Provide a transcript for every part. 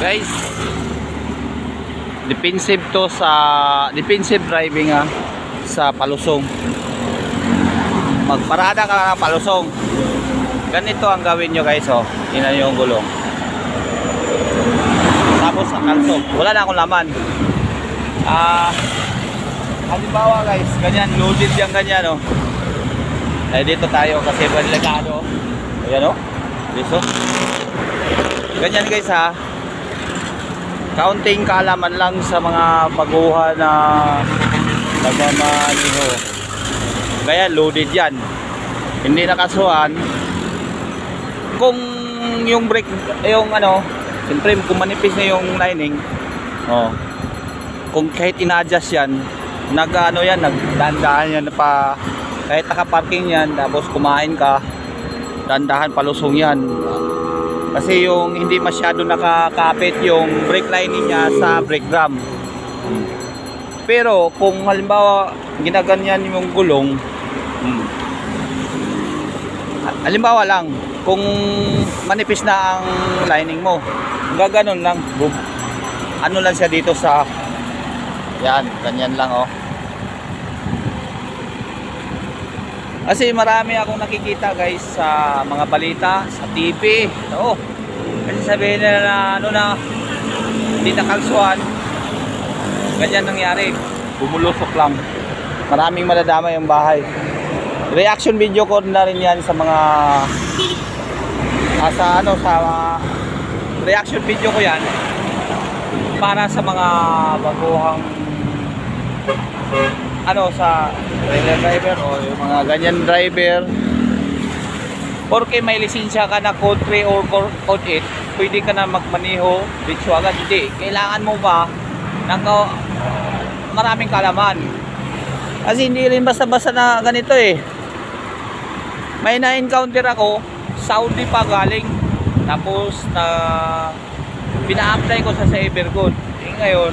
Guys, defensive to sa defensive driving ah sa palusong. Magparada ka ng palusong. Ganito ang gawin nyo guys oh. Nyo yung gulong. Tapos ang kalso. Wala na akong laman. Ah, halimbawa guys, ganyan loaded yan ganyan oh. Eh dito tayo kasi delikado. Ayan oh. Dito. Ganyan guys ha. Kaunting kaalaman lang sa mga baguhan na nagmamaniho. Kaya loaded yan. Hindi nakasuhan. Kung yung brake, yung ano, siyempre kung manipis na yung lining, oh, kung kahit ina-adjust yan, nag ano yan, nagdandahan yan pa, kahit naka-parking yan, tapos kumain ka, dandahan palusong yan. Kasi yung hindi masyado nakakapit yung brake lining niya sa brake drum. Pero kung halimbawa ginaganyan yung gulong, halimbawa lang, kung manipis na ang lining mo, gaganon lang, bub, ano lang siya dito sa, yan, ganyan lang oh. Kasi marami akong nakikita guys sa mga balita, sa TV. Oo. Kasi sabihin nila na ano na hindi nakalsuhan. Ganyan nangyari. Bumulusok lang. Maraming madadama yung bahay. Reaction video ko na rin yan sa mga ah, sa ano sa mga reaction video ko yan para sa mga baguhang ano sa trailer driver o yung mga ganyan driver. Porque may lisensya ka na code 3 or code 8 pwede ka na magmaniho dito agad. Hindi kailangan mo ba ng ka- maraming kalaman kasi hindi rin basta-basta na ganito eh. May na-encounter ako Saudi pa galing. Tapos na pina-apply ko sa Cybergood. Eh ngayon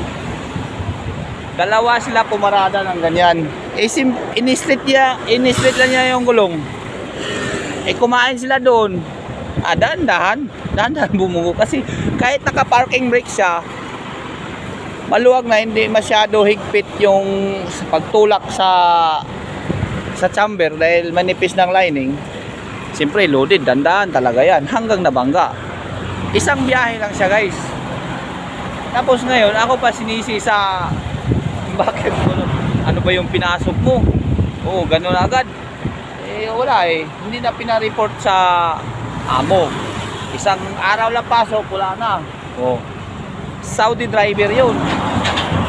Dalawa sila pumarada ng ganyan. Eh, sim, in-street niya, in-street lang niya yung gulong. Eh, kumain sila doon. Ah, dahan-dahan. Dahan-dahan bumugo. Kasi kahit naka-parking brake siya, maluwag na hindi masyado higpit yung pagtulak sa sa chamber dahil manipis ng lining. Siyempre, loaded. Dandahan talaga yan. Hanggang nabangga. Isang biyahe lang siya, guys. Tapos ngayon, ako pa sinisi sa bakit? Ano ba yung pinasok mo? Oo ganun agad. Eh wala eh. Hindi na pinareport sa amo. Isang araw lang pasok wala na. Oh Saudi driver yun.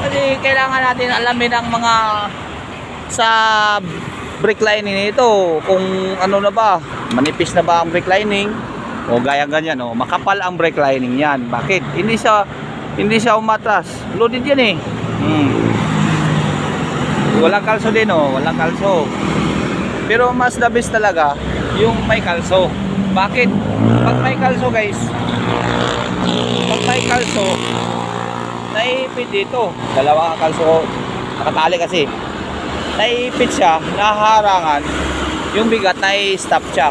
Kasi kailangan natin alamin ang mga sa brake lining nito kung ano na ba. Manipis na ba ang brake lining? O gaya ganyan oh makapal ang brake lining yan. Bakit? Hindi siya hindi siya umatras. Loaded yan eh. Hmm. Walang kalso din oh, walang kalso. Pero mas the best talaga yung may kalso. Bakit? Pag may kalso guys, pag may kalso, naiipit dito. Dalawa ang kalso, nakatali kasi. Naiipit siya, naharangan, yung bigat na stop siya.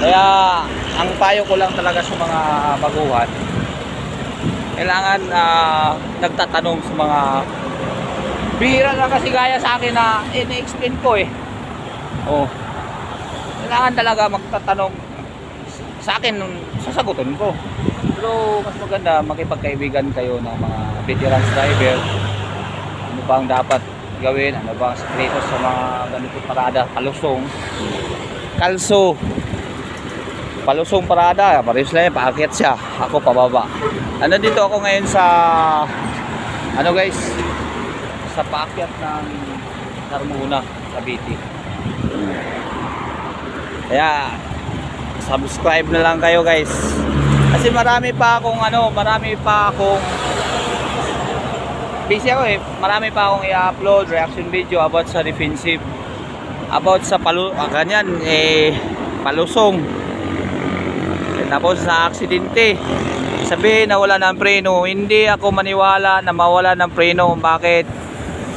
Kaya, ang payo ko lang talaga sa mga baguhan, kailangan ah, nagtatanong sa mga bihira na kasi gaya sa akin na ini-explain ko eh. Oh. Kailangan talaga magtatanong sa akin sasagutin ko. Pero mas maganda makipagkaibigan kayo ng mga veterans driver. Ano ba ang dapat gawin? Ano ba ang sa mga ganito parada? Kalusong. Kalso. Palusong parada, parehas lang yan, paakyat siya. Ako pababa. Ano dito ako ngayon sa ano guys? Sa paakyat ng Carmona, Cavite. Kaya subscribe na lang kayo guys. Kasi marami pa akong ano, marami pa akong busy ako eh. Marami pa akong i-upload reaction video about sa defensive about sa palu ah, ganyan eh palusong tapos sa aksidente sabihin na wala ng preno hindi ako maniwala na mawala ng preno bakit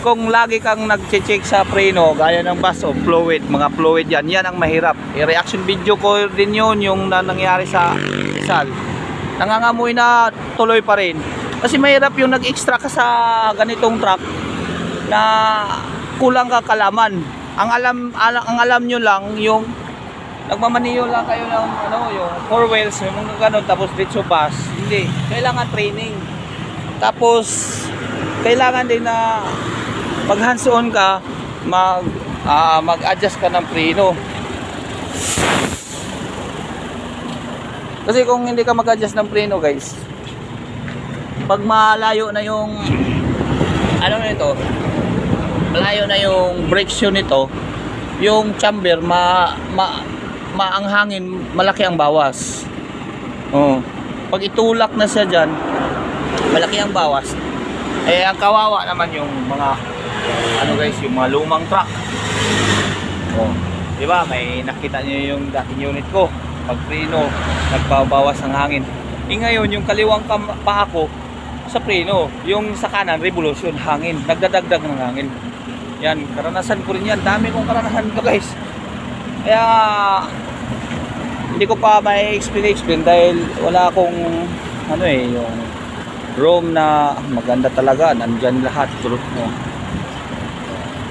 kung lagi kang nag-check sa preno gaya ng bus o fluid mga fluid yan yan ang mahirap i-reaction video ko din yun yung na nangyari sa diesel. Nangangamoy na tuloy pa rin. Kasi mahirap yung nag-extra ka sa ganitong truck na kulang ka kalaman. Ang alam ala- ang alam nyo lang yung nagmamaniyo lang kayo ng ano yung four wheels yung mga ganun tapos dito bus. Hindi, kailangan training. Tapos kailangan din na pag hands on ka mag ah, mag-adjust ka ng preno. Kasi kung hindi ka mag-adjust ng preno, guys, pag malayo na yung ano nito, malayo na yung brake shoe nito, yung chamber ma, ma maang hangin, malaki ang bawas. Oh. Pag itulak na siya diyan, malaki ang bawas. Eh ang kawawa naman yung mga ano guys, yung mga lumang truck. Oh. 'Di ba? May nakita niyo yung dating unit ko. Pag preno, nagbabawas ang hangin. Eh ngayon, yung kaliwang kam- paa ko sa preno, yung sa kanan, revolution, hangin. Nagdadagdag ng hangin. Yan, karanasan ko rin yan. Dami kong karanasan ko guys. Kaya, hindi ko pa may explain dahil wala akong ano eh, yung room na maganda talaga. Nandyan lahat. Group mo.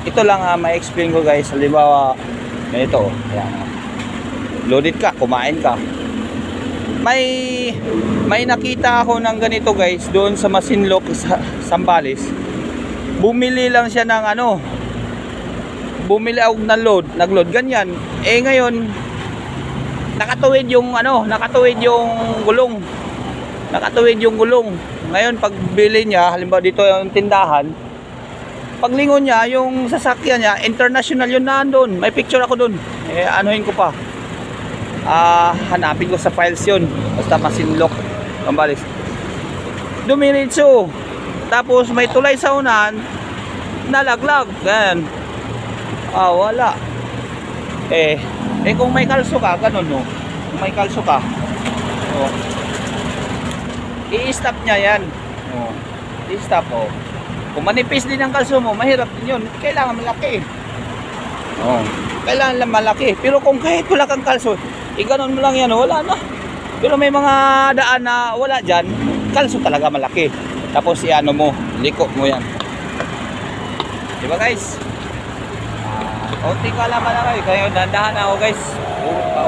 Ito lang ah, may explain ko guys. Halimbawa, ganito. Ayan. Loaded ka, kumain ka. May may nakita ako ng ganito guys doon sa Masinloc sa Sambales. Bumili lang siya ng ano. Bumili ako ng load, nagload ganyan. Eh ngayon nakatuwid yung ano, nakatuwid yung gulong. Nakatuwid yung gulong. Ngayon pag bili niya, halimbawa dito yung tindahan, paglingon niya, yung sasakyan niya, international yun nandun. May picture ako dun. Eh, anuhin ko pa. Ah, hanapin ko sa files yun. Basta masinlok. Kambalis. Dumiritso. Tapos may tulay sa unahan. Nalaglag. Ganyan. Ah, wala. Eh, eh kung may kalso ka, ganun no. Kung may kalso ka. Oh. I-stop niya yan. Oh. I-stop oh. Kung manipis din ang kalso mo, mahirap din yun. Kailangan malaki. Oh. Kailangan lang malaki. Pero kung kahit wala kang kalso, eh ganun mo lang yan, wala na. Pero may mga daan na wala dyan, kalso talaga malaki. Tapos iano mo, liko mo yan. Di ba guys? Ah, konti kalaman na kayo. Kaya dandahan ako guys. Uwi pa.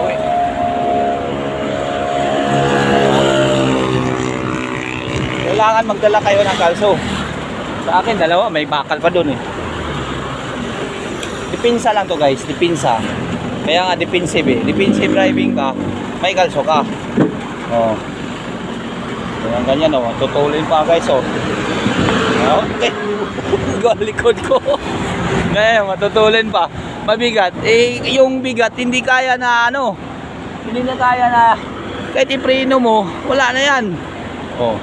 Kailangan magdala kayo ng kalso. Sa akin, dalawa. May bakal pa doon eh. Dipinsa lang to guys. Dipinsa. Kaya nga defensive eh. Defensive driving ka, may kalso ka. Oh. Kaya ganyan oh. Tutulin pa guys oh. Okay. Go likod ko. Ngayon, matutulin pa. Mabigat. Eh, yung bigat, hindi kaya na ano. Hindi na kaya na kahit ipreno mo, wala na yan. Oh.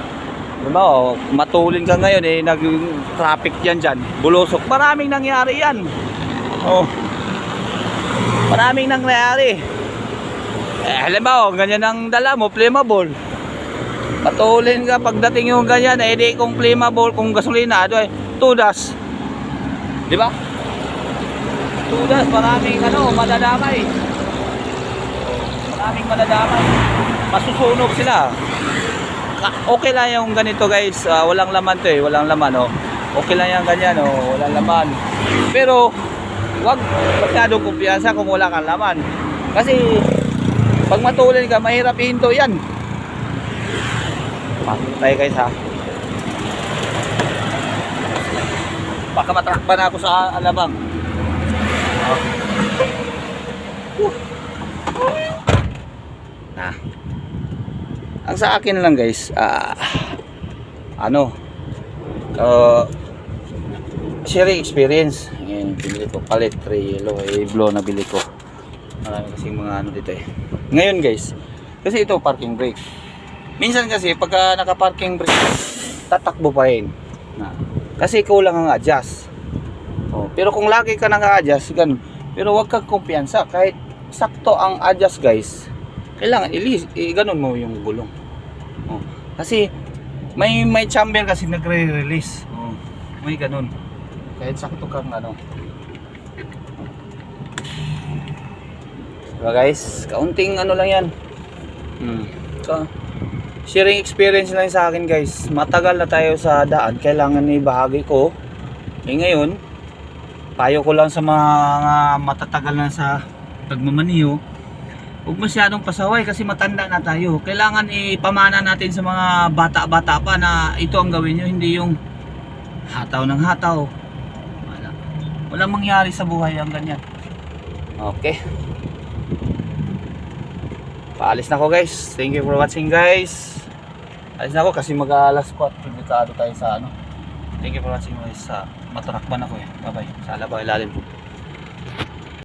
Diba, oh, matulin ka ngayon eh, nag-traffic yan dyan, bulusok. Maraming nangyari yan. Oh. Maraming nangyari. Eh, halimbawa, ganyan ang dala mo, flammable. Patulin ka pagdating yung ganyan, eh di kung flammable, kung gasolina, ito eh, tudas. Di ba? Tudas, maraming ano, madadamay. Maraming madadamay. Masusunog sila. Ka- Okay lang yung ganito guys, Ah, walang laman to eh, walang laman oh. Okay lang yung ganyan oh, walang laman. Pero, wag masyadong kumpiyansa kung wala kang laman. Kasi pag matulin ka, mahirap ihinto yan. Patay guys ha. Baka matrakpan ako sa alabang. Na. Ang sa akin lang guys, ah, ano, uh, sharing experience. Ngayon, pinili ko palit, 3 yellow, eh, blue na bili ko. Marami kasing mga ano dito eh. Ngayon guys, kasi ito parking brake. Minsan kasi pagka naka-parking brake, tatakbo pa rin. Na. Kasi kulang ang adjust. Oh, pero kung lagi ka naka-adjust, ganun. Pero wag kang kumpiyansa kahit sakto ang adjust guys. Kailangan ilis, i ganun mo yung gulong. Oh. Kasi may may chamber kasi nagre-release. Oh. May ganun. Kahit sakto kang ano. Diba guys? Kaunting ano lang yan. Hmm. Ka sharing experience lang sa akin guys. Matagal na tayo sa daan. Kailangan ibahagi ko. Eh ngayon, payo ko lang sa mga matatagal na sa pagmamaniho. Huwag masyadong pasaway kasi matanda na tayo. Kailangan ipamana natin sa mga bata-bata pa na ito ang gawin nyo. Hindi yung hataw ng hataw. Wala. Walang mangyari sa buhay ang ganyan. Okay. Paalis na ako guys. Thank you for watching guys. Alis na ako kasi mag-alas 4. Delikado tayo sa ano. Thank you for watching guys. Sa maturakban ako eh. Bye bye. Sa alabaw ilalim.